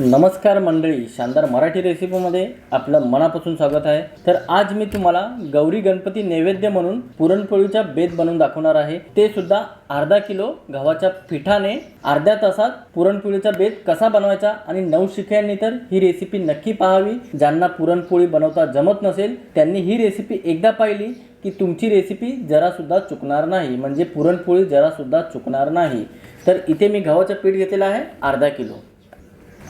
नमस्कार मंडळी शानदार मराठी रेसिपीमध्ये आपलं मनापासून स्वागत आहे. तर आज मी तुम्हाला गौरी गणपती नैवेद्य म्हणून पुरणपोळीचा बेत बनवून दाखवणार आहे. ते सुद्धा अर्धा किलो गव्हाच्या पिठाने अर्ध्या तासात पुरणपोळीचा बेत कसा बनवायचा आणि नवशिक्यांनी तर ही रेसिपी नक्की पाहावी. ज्यांना पुरणपोळी बनवता जमत नसेल त्यांनी ही रेसिपी एकदा पाहिली की तुमची रेसिपी जरासुद्धा चुकणार नाही. म्हणजे पुरणपोळी जरासुद्धा चुकणार नाही. तर इथे मी गव्हाचं पीठ घेतलेलं आहे अर्धा किलो.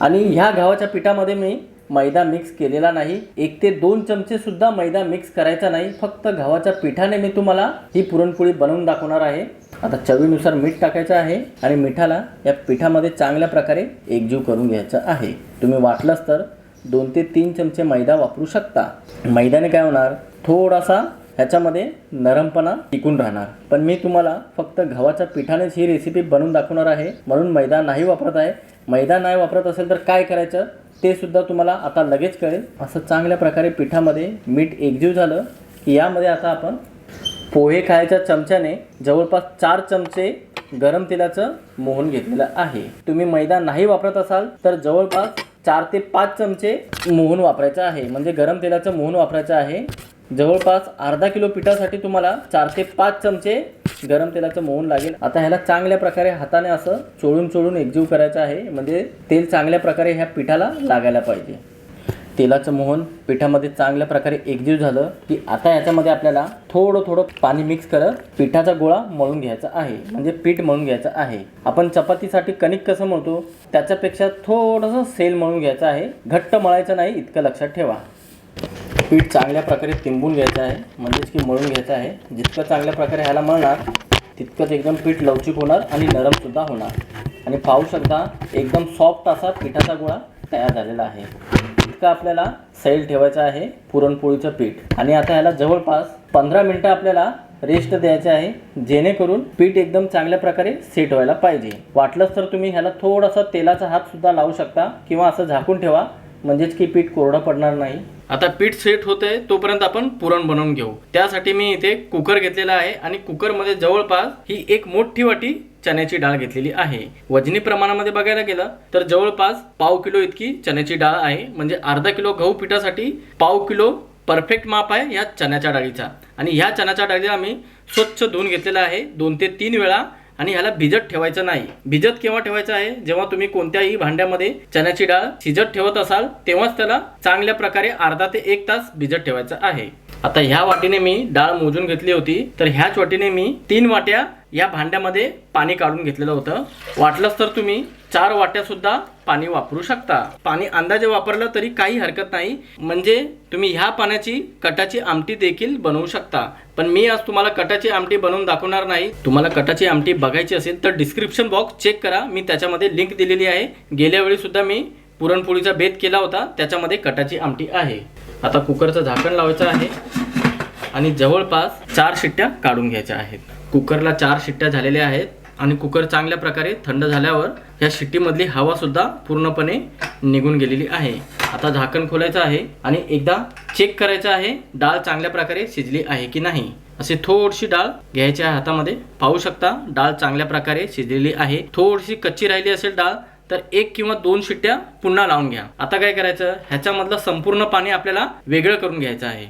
आणि ह्या गव्हाच्या पिठामध्ये मी मैदा मिक्स केलेला नाही. एक ते दोन चमचे सुद्धा मैदा मिक्स करायचा नाही. फक्त गव्हाच्या पिठाने मी तुम्हाला ही पुरणपोळी बनवून दाखवणार आहे. आता चवीनुसार मीठ टाकायचं आहे आणि मिठाला या पिठामध्ये चांगल्या प्रकारे एकजीव करून घ्यायचं आहे. तुम्ही वाटलंच तर दोन ते तीन चमचे मैदा वापरू शकता. मैद्याने काय होणार? थोडासा ह्याच्यामध्ये नरमपणा टिकून राहणार. पण मी तुम्हाला फक्त गव्हाच्या पिठानेच ही रेसिपी बनवून दाखवणार आहे. म्हणून मैदा नाही वापरत आहे. मैदा नाही वापरत असेल तर काय करायचं? ते सुद्धा तुम्हाला आता लगेच कळेल. असं चांगल्या प्रकारे पिठामध्ये मीठ एकजीव झालं की यामध्ये आता आपण पोहे खायच्या चमच्याने जवळपास चार चमचे गरम तेलाचं मोहन घेतलेलं आहे. तुम्ही मैदा नाही वापरत असाल तर जवळपास चार ते पाच चमचे मोहन वापरायचं आहे. म्हणजे गरम तेलाचं मोहन वापरायचं आहे. जवळपास अर्धा किलो पिठासाठी तुम्हाला चार ते पाच चमचे गरम तेलाचं मोहन लागेल. आता ह्याला चांगल्या प्रकारे हाताने असं चोळून चोळून एकजीव करायचं आहे. म्हणजे तेल चांगल्या प्रकारे ह्या पिठाला लागायला पाहिजे. तेलाचं मोहन पिठामध्ये चांगल्या प्रकारे एकजीव झालं की आता याच्यामध्ये आपल्याला थोडं थोडं पाणी मिक्स करत पिठाचा गोळा मळून घ्यायचा आहे. म्हणजे पीठ मळून घ्यायचं आहे. आपण चपातीसाठी कणिक कसं मळतो त्याच्यापेक्षा थोडंसं सेल मळून घ्यायचं आहे. घट्ट मळायचं नाही इतकं लक्षात ठेवा. पीठ चांगल्या प्रकारे तिंबून घ्यायचं आहे म्हणजेच की मळून घ्यायचं आहे. जितकं चांगल्या प्रकारे ह्याला मळणार तितकंच एकदम पीठ लवचिक होणार आणि नरमसुद्धा होणार. आणि पाहू शकता एकदम सॉफ्ट असा पिठाचा गोळा तयार झालेला आहे. इतकं आपल्याला सैल ठेवायचं आहे पुरणपोळीचं पीठ. आणि आता ह्याला जवळपास पंधरा मिनटं आपल्याला रेस्ट द्यायचे आहे जेणेकरून पीठ एकदम चांगल्या प्रकारे सेट व्हायला पाहिजे. वाटलंच तर तुम्ही ह्याला थोडासा तेलाचा हात सुद्धा लावू शकता किंवा असं झाकून ठेवा म्हणजेच की पीठ कोरडं पडणार नाही. आता पीठ सेट होतंय तोपर्यंत आपण पुरण बनवून घेऊ. त्यासाठी मी इथे कुकर घेतलेला आहे आणि कुकरमध्ये जवळपास ही एक मोठी वाटी चण्याची डाळ घेतलेली आहे. वजनी प्रमाणामध्ये बघायला गेलं तर जवळपास पाव किलो इतकी चण्याची डाळ आहे. म्हणजे अर्धा किलो गहू पिठासाठी पाव किलो परफेक्ट माप आहे ह्या चण्याच्या डाळीचा. आणि ह्या चण्याच्या डाळीला मी स्वच्छ धुवून घेतलेला आहे. दोन ते तीन वेळा आणि ह्याला भिजत ठेवायचं नाही. भिजत केव्हा ठेवायचं आहे? जेव्हा तुम्ही कोणत्याही भांड्यामध्ये चण्याची डाळ शिजत ठेवत असाल तेव्हाच त्याला चांगल्या प्रकारे अर्धा ते एक तास भिजत ठेवायचं आहे. आता ह्या वाटीने मी डाळ मोजून घेतली होती. तर ह्याच वाटीने मी तीन वाट्या या भांड्यामध्ये पाणी काढून घेतलेलं होतं. वाटलंच तर तुम्ही चार वाट्या सुद्धा पाणी वापरू शकता. पाणी अंदाजे वापरलं तरी काही हरकत नाही. म्हणजे तुम्ही ह्या पाण्याची कटाची आमटी देखील बनवू शकता. पण मी आज तुम्हाला कटाची आमटी बनवून दाखवणार नाही. तुम्हाला कटाची आमटी बघायची असेल तर डिस्क्रिप्शन बॉक्स चेक करा. मी त्याच्यामध्ये लिंक दिलेली आहे. गेल्या वेळी सुद्धा मी पुरणपोळीचा बेत केला होता. त्याच्यामध्ये कटाची आमटी आहे. आता कुकरचं झाकण लावायचं आहे. आणि जवळपास चार शिट्ट्या काढून घ्यायच्या आहेत. कुकरला चार शिट्ट्या झालेल्या आहेत. आणि कुकर चांगल्या प्रकारे थंड झाल्यावर या शिट्टीमधली हवासुद्धा पूर्णपणे निघून गेलेली आहे. आता झाकण खोलायचं आहे आणि एकदा चेक करायचं आहे डाळ चांगल्या प्रकारे शिजली आहे की नाही. असे थोडीशी डाळ घ्यायची आहे हातामध्ये. पाहू शकता डाळ चांगल्या प्रकारे शिजलेली आहे. थोडीशी कच्ची राहिली असेल डाळ तर एक किंवा दोन शिट्ट्या पुन्हा लावून घ्या. आता काय करायचं? ह्याच्यामधलं संपूर्ण पाणी आपल्याला वेगळं करून घ्यायचं आहे.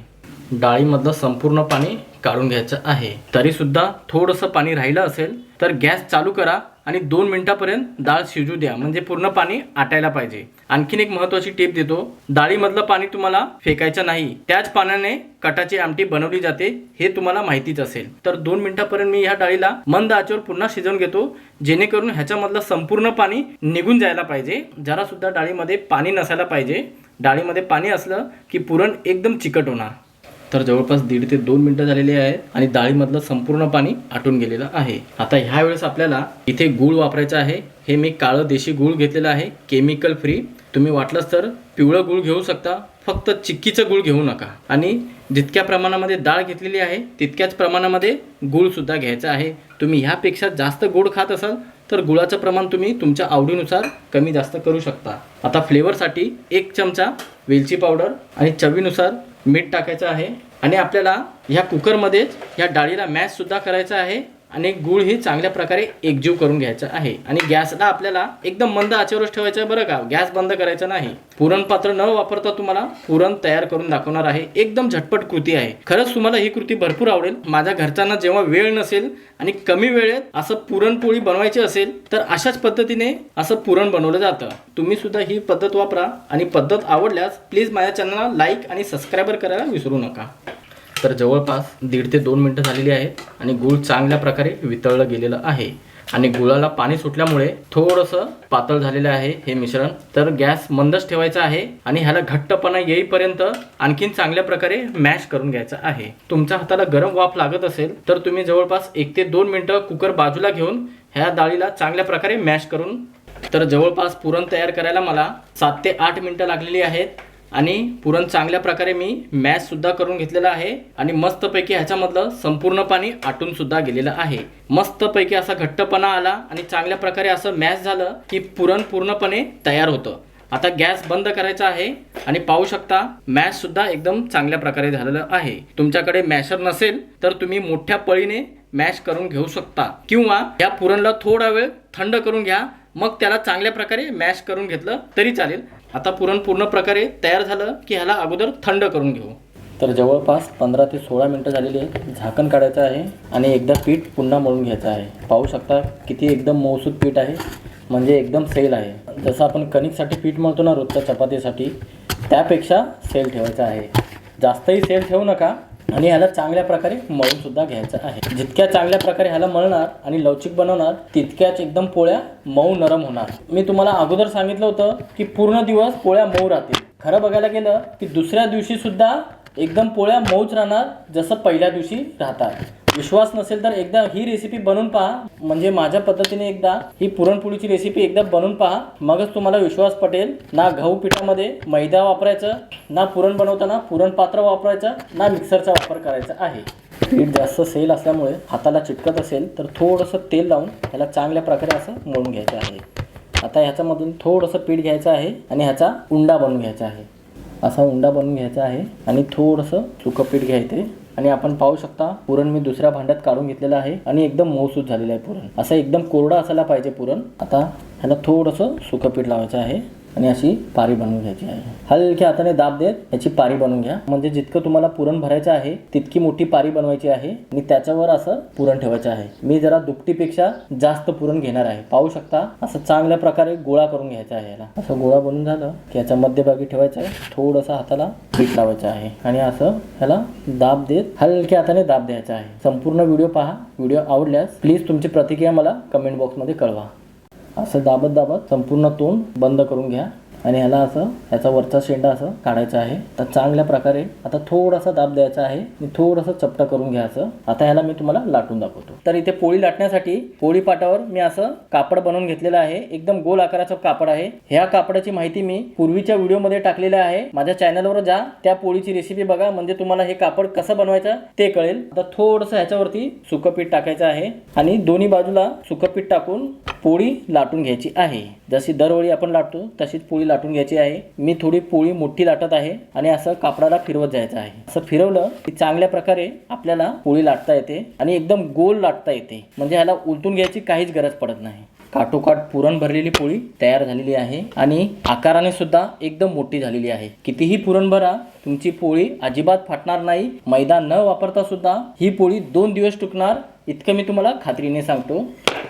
डाळीमधलं संपूर्ण पाणी काढून घ्यायचं आहे. तरी सुद्धा थोडंसं पाणी राहिलं असेल तर गॅस चालू करा आणि दोन मिनिटापर्यंत डाळ शिजू द्या. म्हणजे पूर्ण पाणी आटायला पाहिजे. आणखीन एक महत्वाची टिप देतो. डाळीमधलं पाणी तुम्हाला फेकायचं नाही. त्याच पाण्याने कटाची आमटी बनवली जाते हे तुम्हाला माहितीच असेल. तर दोन मिनिटापर्यंत मी ह्या डाळीला मंद आचेवर पुन्हा शिजवून घेतो जेणेकरून ह्याच्यामधलं संपूर्ण पाणी निघून जायला पाहिजे. जरा सुद्धा डाळीमध्ये पाणी नसायला पाहिजे. डाळीमध्ये पाणी असलं की पुरण एकदम चिकट होणार. तर जवळपास दीड ते दोन मिनटं झालेली आहे आणि डाळीमधलं संपूर्ण पाणी आटून गेलेलं आहे. आता ह्या वेळेस आपल्याला इथे गूळ वापरायचं आहे. हे मी काळं देशी गूळ घेतलेलं आहे. Chemical free. तुम्ही वाटलंच तर पिवळं गूळ घेऊ शकता. फक्त चिक्कीचं गूळ घेऊ नका. आणि जितक्या प्रमाणामध्ये डाळ घेतलेली आहे तितक्याच प्रमाणामध्ये गूळसुद्धा घ्यायचं घ्यायचा आहे. तुम्ही ह्यापेक्षा जास्त गोड खात असाल तर गुळाचं प्रमाण तुम्ही तुमच्या आवडीनुसार कमी जास्त करू शकता. आता फ्लेवरसाठी एक चमचा वेलची पावडर आणि चवीनुसार मीठ टाकायचं आहे. आणि आपल्याला ह्या कुकरमध्येच ह्या डाळीला मॅश सुद्धा करायचं आहे. आणि गुळ ही चांगल्या प्रकारे एकजीव करून घ्यायचा आहे. आणि गॅसला आपल्याला एकदम मंद आचेवरच ठेवायचं आहे बरं का? गॅस बंद करायचा नाही. पुरण पात्र न वापरता तुम्हाला पुरण तयार करून दाखवणार आहे. एकदम झटपट कृती आहे. खरंच तुम्हाला ही कृती भरपूर आवडेल. माझ्या घरच्यांना जेव्हा वेळ नसेल आणि कमी वेळेत असं पुरणपोळी बनवायची असेल तर अशाच पद्धतीने असं पुरण बनवलं जातं. तुम्ही सुद्धा ही पद्धत वापरा. आणि पद्धत आवडल्यास प्लीज माझ्या चॅनलला लाईक आणि सबस्क्राईबर करायला विसरू नका. तर जवळपास दीड ते दोन मिनटं झालेली आहेत आणि गूळ चांगल्या प्रकारे वितळलं गेलेलं आहे. आणि गुळाला पाणी सुटल्यामुळे थोडंसं पातळ झालेलं आहे हे मिश्रण. तर गॅस मंदच ठेवायचा आहे आणि ह्याला घट्टपणा येईपर्यंत आणखीन चांगल्या प्रकारे मॅश करून घ्यायचं आहे. तुमच्या हाताला गरम वाफ लागत असेल तर तुम्ही जवळपास एक ते दोन मिनटं कुकर बाजूला घेऊन ह्या डाळीला चांगल्या प्रकारे मॅश करून तर जवळपास पुरण तयार करायला मला सात ते आठ मिनटं लागलेली आहेत. आणि पुरण चांगल्या प्रकारे मी मॅश सुद्धा करून घेतलेलं आहे आणि मस्तपैकी ह्याच्यामधलं संपूर्ण पाणी आटूनसुद्धा गेलेलं आहे. मस्तपैकी असा घट्टपणा आला आणि चांगल्या प्रकारे असं मॅश झालं की पुरण पूर्णपणे तयार होतं. आता गॅस बंद करायचा आहे आणि पाहू शकता मॅश सुद्धा एकदम चांगल्या प्रकारे झालेलं आहे. तुमच्याकडे मॅशर नसेल तर तुम्ही मोठ्या पळीने मॅश करून घेऊ शकता. किंवा या पुरणला थोडा वेळ थंड करून घ्या मग त्याला चांगल्या प्रकारे मॅश करून घेतलं तरी चालेल. आता पुरण पूर्ण प्रकारे तयार झालं की ह्याला अगोदर थंड करून घेऊ. तर जवळपास पंधरा ते सोळा मिनटं झालेली आहे झाकण काढायचं आहे आणि एकदा पीठ पुन्हा मळून घ्यायचं आहे. पाहू शकता किती एकदम मौसूद पीठ आहे म्हणजे एकदम सेल आहे. जसं आपण कणिकसाठी पीठ मळतो ना रोजच्या चपातीसाठी त्यापेक्षा सेल ठेवायचं आहे. जास्तही सेल ठेवू नका आणि ह्याला चांगल्या प्रकारे मळून सुद्धा घ्यायचं आहे. जितक्या चांगल्या प्रकारे ह्याला मळणार आणि लवचिक बनवणार तितक्याच एकदम पोळ्या मऊ नरम होणार. मी तुम्हाला अगोदर सांगितलं होतं की पूर्ण दिवस पोळ्या मऊ राहतील. खरं बघायला गेलं की दुसऱ्या दिवशी सुद्धा एकदम पोळ्या मऊच राहणार जसं पहिल्या दिवशी राहतात. विश्वास नसेल तर एकदा ही रेसिपी बनवून पहा. म्हणजे माझ्या पद्धतीने एकदा ही पुरणपोळीची रेसिपी एकदा बनवून पहा. मगच तुम्हाला विश्वास पटेल. ना गहू पिठामध्ये मैदा वापरायचं ना पुरण बनवताना पुरण पात्र वापरायचं ना मिक्सरचा वापर करायचा आहे. पीठ जास्त सेल असल्यामुळे हाताला चिटकत असेल तर थोडंसं तेल लावून ह्याला चांगल्या प्रकारे असं मळून घ्यायचं आहे. आता ह्याच्यामधून थोडंसं पीठ घ्यायचं आहे आणि ह्याचा उंडा बनवून घ्यायचा आहे. असा उंडा बनवून घ्यायचा आहे आणि थोडंसं सुकं पीठ घ्यायचं आणि आपण पाहू शकता पुरण मी दुसऱ्या भांड्यात काढून घेतलेलं आहे आणि एकदम मऊसूत झालेलं आहे पुरण. असं एकदम कोरडं असायला पाहिजे पुरण. आता ह्याला थोडंसं सुकं पीठ लावायचं आहे. आणि अशी पारी बनवून घ्यायची आहे. हलक्या हाताने दाब देत याची पारी बनवून घ्या. म्हणजे जितकं तुम्हाला पुरण भरायचं आहे तितकी मोठी पारी बनवायची आहे आणि त्याच्यावर असं पुरण ठेवायचं आहे. मी जरा दुपटीपेक्षा जास्त पुरण घेणार आहे. पाहू शकता असं चांगल्या प्रकारे गोळा करून घ्यायचा आहे याला. असं गोळा बनून झालं की याच्या मध्यभागी ठेवायचं आहे. थोडंसं हाताला पीठ लावायचं आहे आणि असं ह्याला दाब देत हलक्या हाताने दाब द्यायचा आहे. संपूर्ण व्हिडिओ पहा. व्हिडिओ आवडल्यास प्लीज तुमची प्रतिक्रिया मला कमेंट बॉक्समध्ये कळवा. असं दाबत दाबत संपूर्ण तोंड बंद करून घ्या. आणि ह्याला असं ह्याचा वरचा शेंडा असं काढायचा आहे. तर चांगल्या प्रकारे आता थोडासा दाब द्यायचा आहे. आणि थोडंसं चपटा करून घ्यायचं. आता ह्याला मी तुम्हाला लाटून दाखवतो. तर इथे पोळी लाटण्यासाठी पोळी पाटावर मी असं कापड बनवून घेतलेलं आहे. एकदम गोल आकाराचं कापड आहे. ह्या कापडाची माहिती मी पूर्वीच्या व्हिडिओमध्ये टाकलेलं आहे. माझ्या चॅनलवर जा त्या पोळीची रेसिपी बघा. म्हणजे तुम्हाला हे कापड कसं बनवायचं ते कळेल. आता थोडंसं ह्याच्यावरती सुकं पीठ टाकायचं आहे. आणि दोन्ही बाजूला सुकं पीठ टाकून पोळी लाटून घ्यायची आहे. जशी दरवेळी आपण लाटतो तशीच पोळी लाटून घ्यायची आहे. मी थोडी पोळी मोठी लाटत आहे आणि असं कापडाला फिरवत जायचं आहे. असं फिरवलं की चांगल्या प्रकारे आपल्याला पोळी लाटता येते आणि एकदम गोल लाटता येते. म्हणजे ह्याला उलटून घ्यायची काहीच गरज पडत नाही. काठोकाठ पुरण भरलेली पोळी तयार झालेली आहे आणि आकाराने सुद्धा एकदम मोठी झालेली आहे. कितीही पुरण भरा तुमची पोळी अजिबात फाटणार नाही. मैदा न वापरता सुद्धा ही पोळी दोन दिवस टिकणार इतकं मी तुम्हाला खात्रीने सांगतो.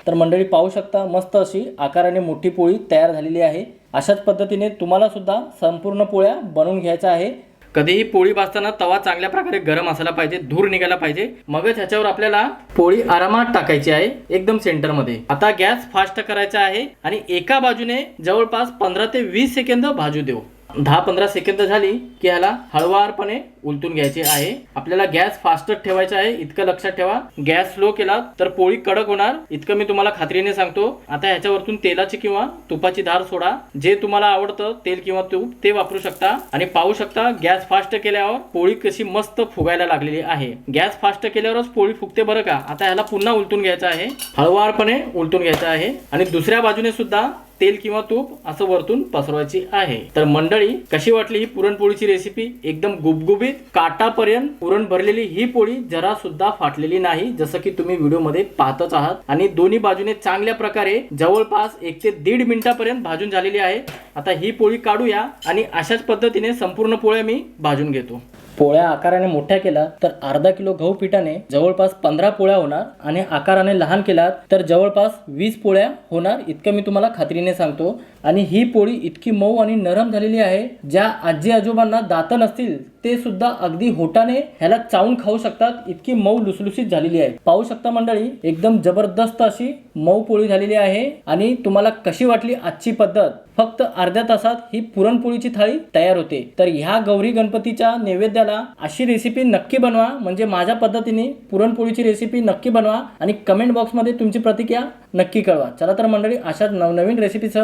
तर मंडळी पाहू शकता मस्त अशी आकाराने मोठी पोळी तयार झालेली आहे. अशाच पद्धतीने तुम्हाला सुद्धा संपूर्ण पोळ्या बनवून घ्यायच्या आहे. कधीही पोळी भाजताना तवा चांगल्या प्रकारे गरम असायला पाहिजे धूर निघायला पाहिजे. मगच ह्याच्यावर आपल्याला पोळी आरामात टाकायची आहे एकदम सेंटरमध्ये. आता गॅस फास्ट करायचा आहे आणि एका बाजूने जवळपास पंधरा ते वीस सेकंद भाजू देऊ. दहा पंधरा सेकंद झाली की ह्याला हळवारपणे उलटून घ्यायचे आहे. आपल्याला गॅस फास्टच ठेवायचा आहे. इतकं लक्षात ठेवा. गॅस स्लो केला तर पोळी कडक होणार. इतकं मी तुम्हाला खात्रीने सांगतो. आता ह्याच्यावरतून तेलाची किंवा तुपाची धार सोडा. जे तुम्हाला आवडतं तेल किंवा तूप ते वापरू शकता. आणि पाहू शकता गॅस फास्ट केल्यावर पोळी कशी मस्त फुगायला लागलेली आहे. गॅस फास्ट केल्यावरच पोळी फुगते बरं का? आता ह्याला पुन्हा उलटून घ्यायचं आहे. हळवारपणे उलटून घ्यायचं आहे. आणि दुसऱ्या बाजूने सुद्धा तेल किंवा तूप असं वरतून पसरवायची आहे. तर मंडळी कशी वाटली ही पुरणपोळीची रेसिपी एकदम गुबगुबीत काटापर्यंत पुरण भरलेली ही पोळी जरा सुद्धा फाटलेली नाही जसं की तुम्ही व्हिडिओमध्ये पाहतच आहात. आणि दोन्ही बाजूने चांगल्या प्रकारे जवळपास एक ते दीड मिनिटापर्यंत भाजून झालेली आहे. आता ही पोळी काढूया आणि अशाच पद्धतीने संपूर्ण पोळ्या मी भाजून घेतो. पोळ्या आकाराने मोठ्या केल्या तर अर्धा किलो गहू पिठाने जवळपास पंधरा पोळ्या होणार आणि आकाराने लहान केलात तर जवळपास वीस पोळ्या होणार इतकं मी तुम्हाला खात्रीने सांगतो. आणि ही पोळी इतकी मऊ आणि नरम झालेली आहे ज्या आजी आजोबांना दात नसतील ते सुद्धा अगदी होटाने ह्याला चावून खाऊ शकतात इतकी मऊ लुसलुसीत झालेली आहे. पाहू शकता मंडळी एकदम जबरदस्त अशी मऊ पोळी झालेली आहे आणि तुम्हाला कशी वाटली आजची पद्धत? फक्त अर्ध्या तासात ही पुरणपोळीची थाळी तयार होते. तर ह्या गौरी गणपतीच्या नैवेद्याला अशी रेसिपी नक्की बनवा म्हणजे माझ्या पद्धतीने पुरणपोळीची रेसिपी नक्की बनवा आणि कमेंट बॉक्समध्ये तुमची प्रतिक्रिया नक्की कळवा. चला तर मंडळी अशाच नवनवीन रेसिपीसह